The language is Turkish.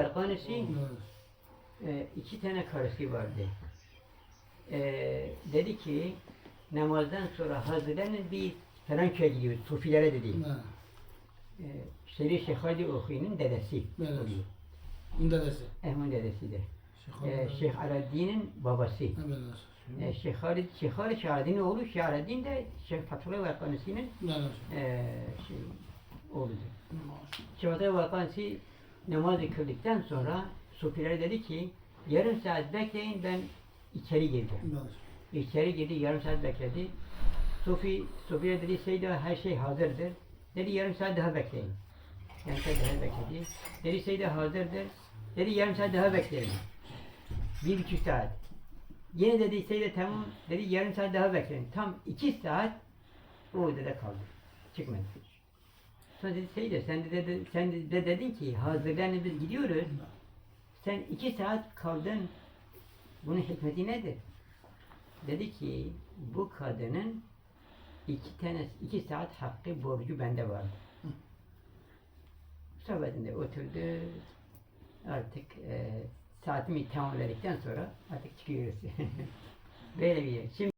Erkanesi Evet. e, iki tane karısı vardı. E, dedi ki namazdan sonra hazırlanın bir falan köye gidiyoruz. Sufilere dedi. E, Şerif Şeyh Hadi Oku'nun dedesi Evet. Bunun dedesi. Ehmun dedesi de. E. Şeyh Alaaddin'in babası. Evet. E, Şeyh Halid, Şeyh Halid Şahadi'nin oğlu Şeyh Alaaddin de Şeyh Fethullah Erkanesi'nin Evet. e, şey, oğludur. Şeyh Fethullah Erkanesi namaz kıldıktan sonra Sufilere dedi ki yarım saat bekleyin ben içeri gireceğim. Evet. İçeri girdi, yarım saat bekledi. Sofi, Sofi'ye dedi, Seyda her şey hazırdır. Dedi, yarım saat daha bekleyin. Yarım saat daha bekledi. Dedi, Seyda hazırdır. Dedi, yarım saat daha bekleyin. Bir buçuk saat. Yine dedi, Seyda tamam. Dedi, yarım saat daha bekleyin. Tam iki saat o odada kaldı. Çıkmadı. Sonra dedi, Seyda sen de, dedi, sen de, de dedin ki hazırlanın biz gidiyoruz. Sen iki saat kaldın. Bunun hikmeti nedir? Dedi ki bu kadının iki tane iki saat hakkı borcu bende vardı. Sohbetinde oturdu. Artık e, saatimi tamam verdikten sonra artık çıkıyoruz. Böyle bir yer. Şimdi